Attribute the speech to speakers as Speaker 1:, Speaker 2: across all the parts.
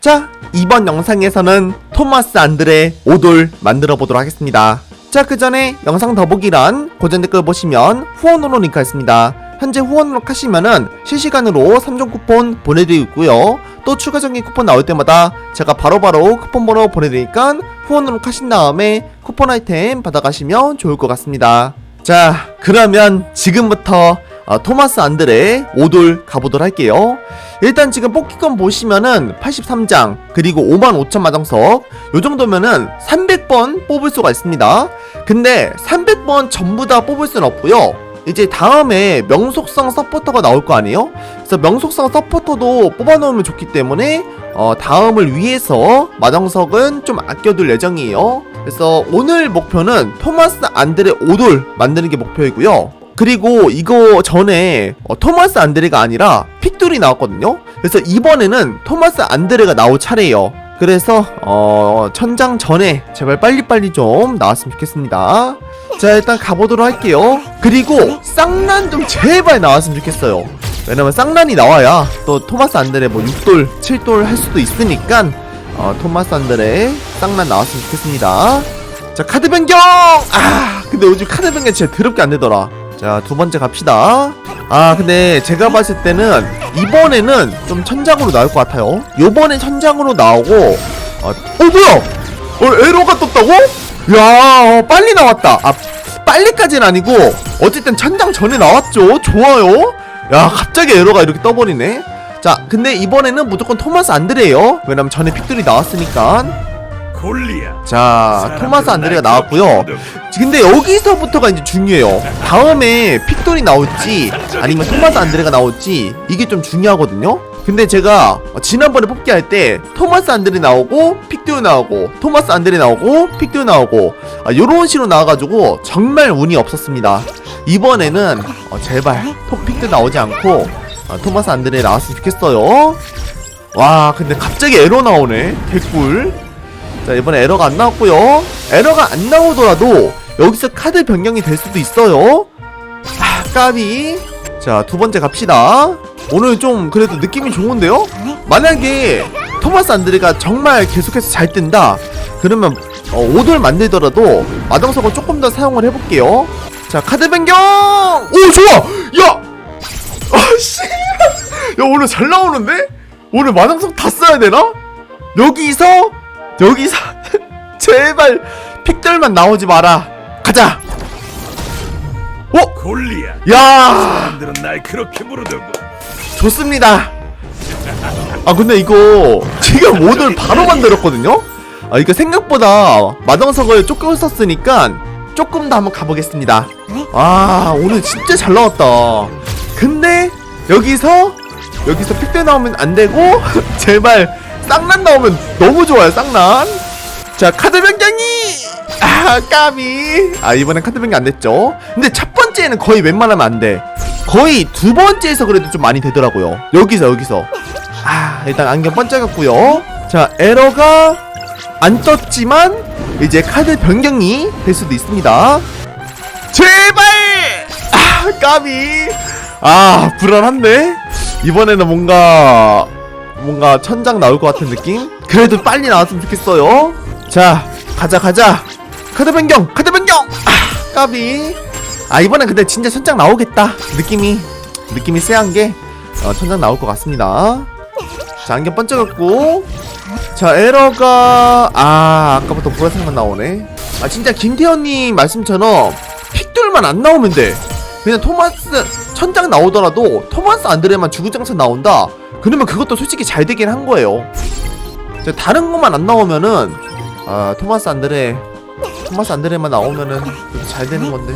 Speaker 1: 자, 이번 영상에서는 토마스 안드레 5돌 만들어 보도록 하겠습니다. 자, 그 전에 영상 더보기란 고전 댓글 보시면 후원으로 링크 있습니다. 현재 후원으로 하시면은 실시간으로 3종 쿠폰 보내드리고 있고요. 또 추가적인 쿠폰 나올 때마다 제가 바로바로 쿠폰 번호 보내드리니까 후원으로 하신 다음에 쿠폰 아이템 받아가시면 좋을 것 같습니다. 자, 그러면 지금부터 어, 토마스 안드레 5돌 가보도록 할게요. 일단 지금 뽑기권 보시면은 83장 그리고 5만 5천 마정석 요 정도면은 300번 뽑을 수가 있습니다. 근데 300번 전부 다 뽑을 수는 없고요. 이제 다음에 명속성 서포터가 나올 거 아니에요? 그래서 명속성 서포터도 뽑아놓으면 좋기 때문에 어, 다음을 위해서 마정석은 좀 아껴둘 예정이에요. 그래서 오늘 목표는 토마스 안드레 5돌 만드는 게 목표이고요. 그리고 이거 전에 어, 토마스 안드레가 아니라 픽돌이 나왔거든요. 그래서 이번에는 토마스 안드레가 나올 차례예요. 그래서 어, 천장 전에 제발 빨리빨리 좀 나왔으면 좋겠습니다. 자 일단 가보도록 할게요. 그리고 쌍난 좀 제발 나왔으면 좋겠어요. 왜냐면 쌍난이 나와야 또 토마스 안드레 뭐 6돌, 7돌 할 수도 있으니까 어, 토마스 안드레 쌍난 나왔으면 좋겠습니다. 자 카드 변경! 아 근데 요즘 카드 변경 진짜 더럽게 안 되더라. 자 두 번째 갑시다. 아 근데 제가 봤을 때는 이번에는 좀 천장으로 나올 것 같아요. 요번에 천장으로 나오고 어, 어 뭐야? 어 에러가 떴다고? 야 어, 빨리 나왔다. 아 빨리까지는 아니고 어쨌든 천장 전에 나왔죠. 좋아요. 야 갑자기 에러가 이렇게 떠버리네. 자 근데 이번에는 무조건 토마스 안드레예요. 왜냐면 전에 픽들이 나왔으니까. 자 토마스 안드레가 나왔고요. 근데 여기서부터가 이제 중요해요. 다음에 픽돌이 나올지 아니면 토마스 안드레가 나올지 이게 좀 중요하거든요. 근데 제가 지난번에 뽑기 할 때 토마스 안드레 나오고 픽돌 나오고 토마스 안드레 나오고 픽돌 나오고 아, 요런 식으로 나와가지고 정말 운이 없었습니다. 이번에는 어, 제발 토 픽돌 나오지 않고 아, 토마스 안드레 나왔으면 좋겠어요. 와 근데 갑자기 에러 나오네 개꿀 자 이번에 에러가 안 나왔고요. 에러가 안 나오더라도 여기서 카드 변경이 될 수도 있어요. 아 까비. 자 두 번째 갑시다. 오늘 좀 그래도 느낌이 좋은데요? 만약에 토마스 안드레가 정말 계속해서 잘 뜬다. 그러면 어, 5돌 만들더라도 마정석을 조금 더 사용을 해볼게요. 자 카드 변경! 오 좋아! 야! 아씨! 야 오늘 잘 나오는데? 오늘 마정석 다 써야 되나? 여기서 여기서 제발 픽들만 나오지 마라. 가자. 어?
Speaker 2: 골리야.
Speaker 1: 야.
Speaker 2: 사람들은 날 그렇게 부르더군.
Speaker 1: 좋습니다. 아 근데 이거 지금 오늘 바로 만들었거든요? 아 이거 생각보다 마정석을 조금 썼으니까 조금 더 한번 가보겠습니다. 아 오늘 진짜 잘 나왔다. 근데 여기서 여기서 픽들 나오면 안 되고 제발 쌍난 나오면 너무 좋아요 쌍난. 자 카드 변경이! 아 까비. 아 이번엔 카드 변경 안 됐죠? 근데 첫 번째는 거의 웬만하면 안돼. 거의 두 번째에서 그래도 좀 많이 되더라고요. 여기서 여기서. 아 일단 안경 번쩍였고요. 자 에러가 안 떴지만 이제 카드 변경이 될 수도 있습니다. 제발! 아 까비. 아 불안한데? 이번에는 뭔가 뭔가 천장 나올 것 같은 느낌? 그래도 빨리 나왔으면 좋겠어요. 자 가자 가자. 카드 변경 카드 변경! 아 까비. 아 이번엔 근데 진짜 천장 나오겠다. 느낌이 느낌이 쎄한 게 어, 천장 나올 것 같습니다. 자 안경 번쩍였고. 자 에러가 아 아까부터 보라색만 나오네. 아 진짜 김태현님 말씀처럼 픽돌만 안 나오면 돼. 그냥 토마스 천장 나오더라도 토마스 안드레만 주구장창 나온다. 그러면 그것도 솔직히 잘 되긴 한 거예요. 자, 다른 것만 안 나오면은 아 토마스 안드레 토마스 안드레만 나오면은 잘 되는 건데.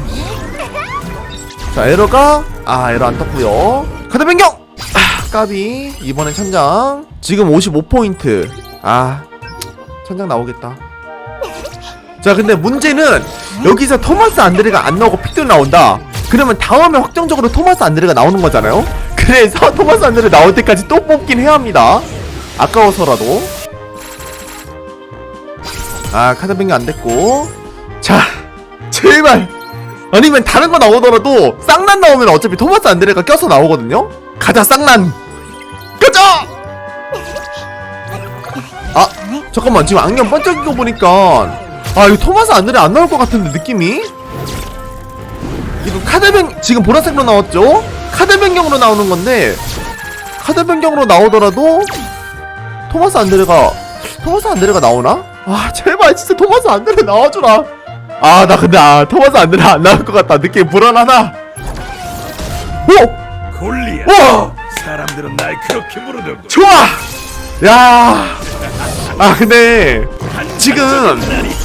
Speaker 1: 자 에러가 아 에러 안 떴고요. 카드 변경! 아 까비. 이번엔 천장. 지금 55포인트. 아 천장 나오겠다. 자 근데 문제는 여기서 토마스 안드레가 안 나오고 픽들 나온다 그러면 다음에 확정적으로 토마스 안드레가 나오는 거잖아요? 그래서 토마스 안드레 나올 때까지 또 뽑긴 해야 합니다. 아까워서라도. 아 카드 변경 안 됐고. 자 제발. 아니면 다른 거 나오더라도 쌍난 나오면 어차피 토마스 안드레가 껴서 나오거든요? 가자 쌍난. 가자! 아 잠깐만. 지금 안경 반짝인 거 보니까 아 이거 토마스 안드레 안 나올 것 같은데 느낌이 이거 카드 변 지금 보라색으로 나왔죠 카드 변경으로 나오는 건데 카드 변경으로 나오더라도 토마스 안드레가 토마스 안드레가 나오나 아 제발 진짜 토마스 안드레 나와주라 아 나 근데 아 토마스 안드레 안 나올 것 같다 느낌 불안하다 오
Speaker 2: 골리앗.
Speaker 1: 와!
Speaker 2: 사람들은 날 그렇게 부르더군.
Speaker 1: 좋아! 야! 아, 근데, 지금,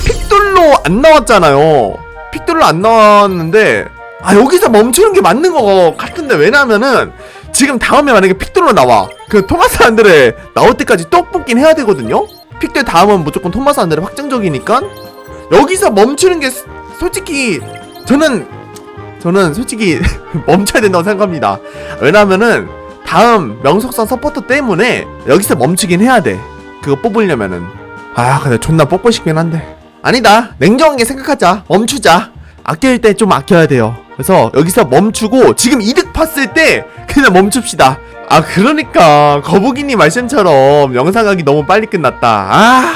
Speaker 1: 픽돌로 안 나왔잖아요. 픽돌로 안 나왔는데, 아, 여기서 멈추는 게 맞는 거 같은데, 왜냐면은, 지금 다음에 만약에 픽돌로 나와. 그, 토마스 안드레 나올 때까지 또 뽑긴 해야 되거든요? 픽돌 다음은 무조건 토마스 안드레 확정적이니까, 여기서 멈추는 게, 솔직히, 저는, 저는 솔직히 멈춰야 된다고 생각합니다. 왜냐면은, 다음 명석선 서포터 때문에 여기서 멈추긴 해야 돼. 그거 뽑으려면은. 아, 근데 존나 뽑고 싶긴 한데. 아니다. 냉정하게 생각하자. 멈추자. 아낄 때 좀 아껴야 돼요. 그래서 여기서 멈추고 지금 이득 봤을 때 그냥 멈춥시다. 아, 그러니까 거북이님 말씀처럼 영상 하기 너무 빨리 끝났다. 아.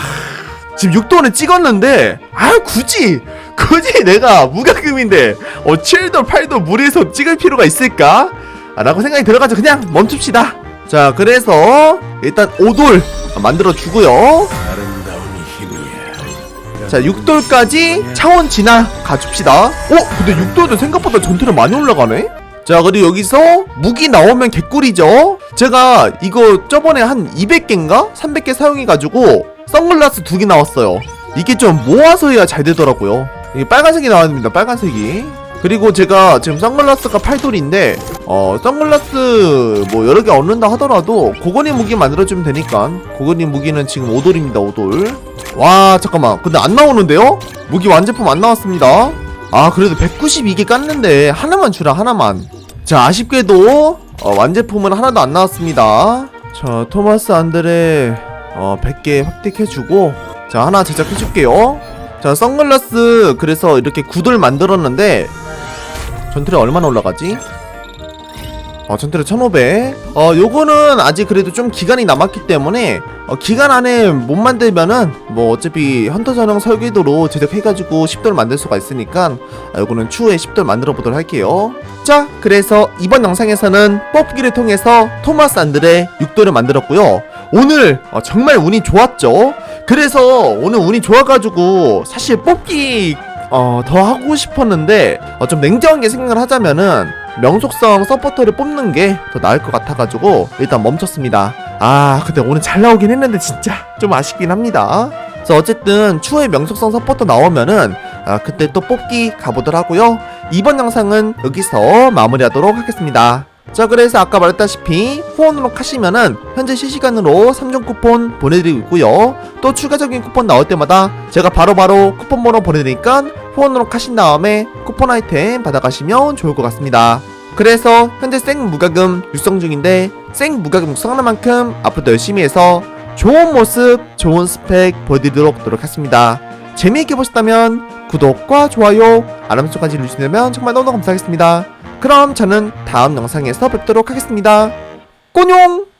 Speaker 1: 지금 6도는 찍었는데 아 굳이 굳이 내가 무과금인데 어 7도 8도 물에서 찍을 필요가 있을까? 아, 라고 생각이 들어가지고 그냥 멈춥시다 자 그래서 일단 5돌 만들어 주고요. 자 6돌까지 차원 지나 가줍시다. 어? 근데 6돌도 생각보다 전투력 많이 올라가네? 자 그리고 여기서 무기 나오면 개꿀이죠? 제가 이거 저번에 한 200개인가? 300개 사용해가지고 선글라스 두 개 나왔어요. 이게 좀 모아서 해야 잘 되더라고요. 이게 빨간색이 나왔습니다 빨간색이. 그리고 제가 지금 선글라스가 8돌인데 어 선글라스 뭐 여러 개 얻는다 하더라도 고건이 무기 만들어주면 되니까. 고건이 무기는 지금 5돌입니다 5돌 와 잠깐만. 근데 안 나오는데요? 무기 완제품 안 나왔습니다. 아 그래도 192개 깠는데 하나만 주라 하나만. 자 아쉽게도 어, 완제품은 하나도 안 나왔습니다. 자 토마스 안드레 어 100개 획득해주고 자 하나 제작해줄게요. 자 선글라스 그래서 이렇게 구들 만들었는데 전투력 얼마나 올라가지? 어, 전투력 1500. 어, 요거는 아직 그래도 좀 기간이 남았기 때문에, 어, 기간 안에 못 만들면은, 뭐, 어차피 헌터 전용 설계도로 제작해가지고 10돌 만들 수가 있으니까, 아, 요거는 추후에 10돌 만들어 보도록 할게요. 자, 그래서 이번 영상에서는 뽑기를 통해서 토마스 안드레 6돌을 만들었고요. 오늘 어, 정말 운이 좋았죠. 그래서 오늘 운이 좋아가지고, 사실 뽑기 어, 더 하고 싶었는데 어, 좀 냉정하게 생각을 하자면은 명속성 서포터를 뽑는 게 더 나을 것 같아가지고 일단 멈췄습니다. 아 근데 오늘 잘 나오긴 했는데 진짜 좀 아쉽긴 합니다. 그래서 어쨌든 추후에 명속성 서포터 나오면은 아, 그때 또 뽑기 가보도록 하고요. 이번 영상은 여기서 마무리하도록 하겠습니다. 자 그래서 아까 말했다시피 후원으로 하시면은 현재 실시간으로 3종 쿠폰 보내드리고 있고요 또 추가적인 쿠폰 나올 때마다 제가 바로바로 쿠폰 번호 보내드리니까 후원으로 하신 다음에 쿠폰 아이템 받아가시면 좋을 것 같습니다 그래서 현재 생 무과금 육성 중인데 생 무과금 육성하는 만큼 앞으로도 열심히 해서 좋은 모습 좋은 스펙 보여드리도록 노력하겠습니다 재미있게 보셨다면 구독과 좋아요 알람 설정까지 누르시면 정말 너무 감사하겠습니다 그럼 저는 다음 영상에서 뵙도록 하겠습니다. 꼬뇽!